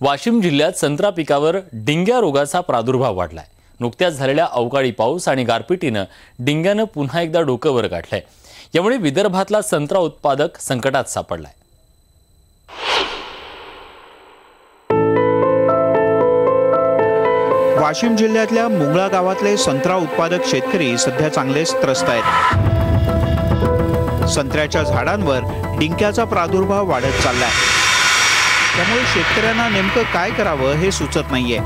वाशिम जिल्ह्यात संत्रा पिकावर डिंग्या रोगाचा प्रादुर्भाव वाढलाय. नुकत्याच झालेल्या अवकाळी पाऊस आणि गारपिटीनं डिंग्यानं पुन्हा एकदा डोकं वर गाठलंय. यामुळे विदर्भातला संत्रा उत्पादक संकटात सापडलाय. वाशिम जिल्ह्यातल्या मुंगळा गावातले संत्रा उत्पादक शेतकरी सध्या चांगलेच त्रस्त आहेत. संत्र्याच्या झाडांवर डिंक्याचा प्रादुर्भाव वाढत चाललाय. त्यामुळे शेतकऱ्यांना नेमकं काय करावं हे सुचत नाहीये.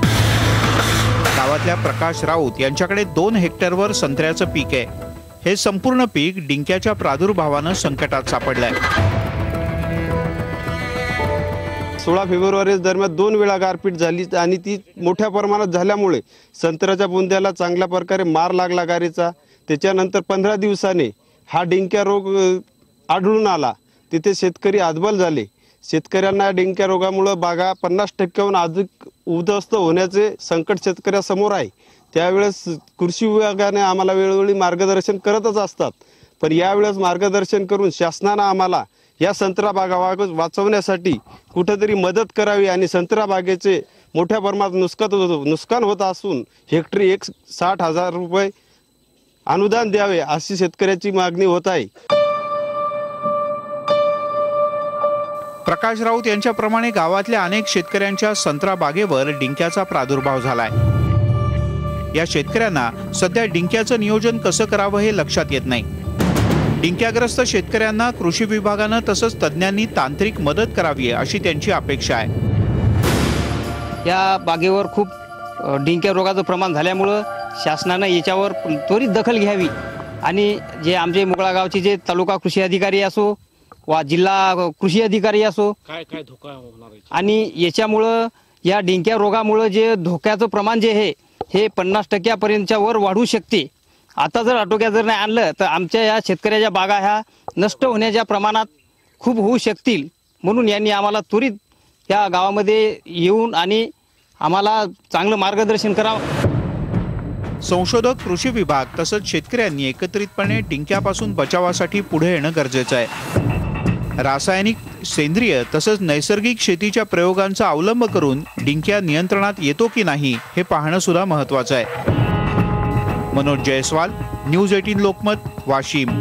गावातल्या प्रकाश राऊत यांच्याकडे दोन हेक्टरवर संत्र्याचं पीक आहे. हे संपूर्ण पीक डिंक्याच्या प्रादुर्भावानं संकटात सापडलंय. सोळा फेब्रुवारी दरम्यान दोन वेळा गारपीट झाली आणि ती मोठ्या प्रमाणात झाल्यामुळे संत्र्याच्या बुंद्याला चांगल्या प्रकारे मार लागला गारीचा. त्याच्यानंतर पंधरा दिवसाने हा डिंक्या रोग आढळून आला. तिथे शेतकरी आदबल झाले. शेतकऱ्यांना डेंक्या रोगामुळं बागा पन्नास टक्क्याहून अधिक उद्ध्वस्त होण्याचे संकट शेतकऱ्यासमोर आहे. त्यावेळेस कृषी विभागाने आम्हाला वेळोवेळी मार्गदर्शन करतच असतात. पण यावेळेस मार्गदर्शन करून शासनानं आम्हाला या संत्रा बागा वाचवण्यासाठी कुठेतरी मदत करावी आणि संत्रा बागेचे मोठ्या प्रमाणात नुकसान होत नुकसान होत असून हेक्टरी एक साठ हजार रुपये अनुदान द्यावे अशी शेतकऱ्याची मागणी होत आहे. प्रकाश राऊत यांच्याप्रमाणे गावातल्या अनेक शेतकऱ्यांच्या संत्रा बागेवर डिंक्याचा प्रादुर्भाव झालाय. या शेतकऱ्यांना सध्या डिंक्याचं नियोजन कसं करावं हे लक्षात येत नाही. डिंक्याग्रस्त शेतकऱ्यांना कृषी विभागानं तसंच तज्ज्ञांनी तांत्रिक मदत करावी अशी त्यांची अपेक्षा आहे. या बागेवर खूप डिंक्या रोगाचं प्रमाण झाल्यामुळं शासनानं याच्यावर त्वरित दखल घ्यावी. आणि जे आमचे मुगळा गावचे जे तालुका कृषी अधिकारी असो वा जिल्हा कृषी अधिकारी असो. काय काय धोका होणार आहे? आणि याच्यामुळं या डिंक्या रोगामुळं जे धोक्याचं प्रमाण जे आहे हे पन्नास टक्क्यापर्यंतच्या वर वाढू शकते. आता जर आटोक्यात जर नाही आणलं तर आमच्या या शेतकऱ्याच्या बागा ह्या नष्ट होण्याच्या प्रमाणात खूप होऊ शकतील. म्हणून यांनी आम्हाला त्वरित या गावामध्ये येऊन आणि आम्हाला चांगलं मार्गदर्शन करावं. संशोधक कृषी विभाग तसंच शेतकऱ्यांनी एकत्रितपणे डिंक्यापासून बचावासाठी पुढे येणं गरजेचं आहे. रासायनिक सेंद्रिय तसंच नैसर्गिक शेतीच्या प्रयोगांचा अवलंब करून डिंक्या नियंत्रणात येतो की नाही हे पाहणं सुद्धा महत्वाचं आहे. Manoj Jaiswal news eighteen Lokmat Washim.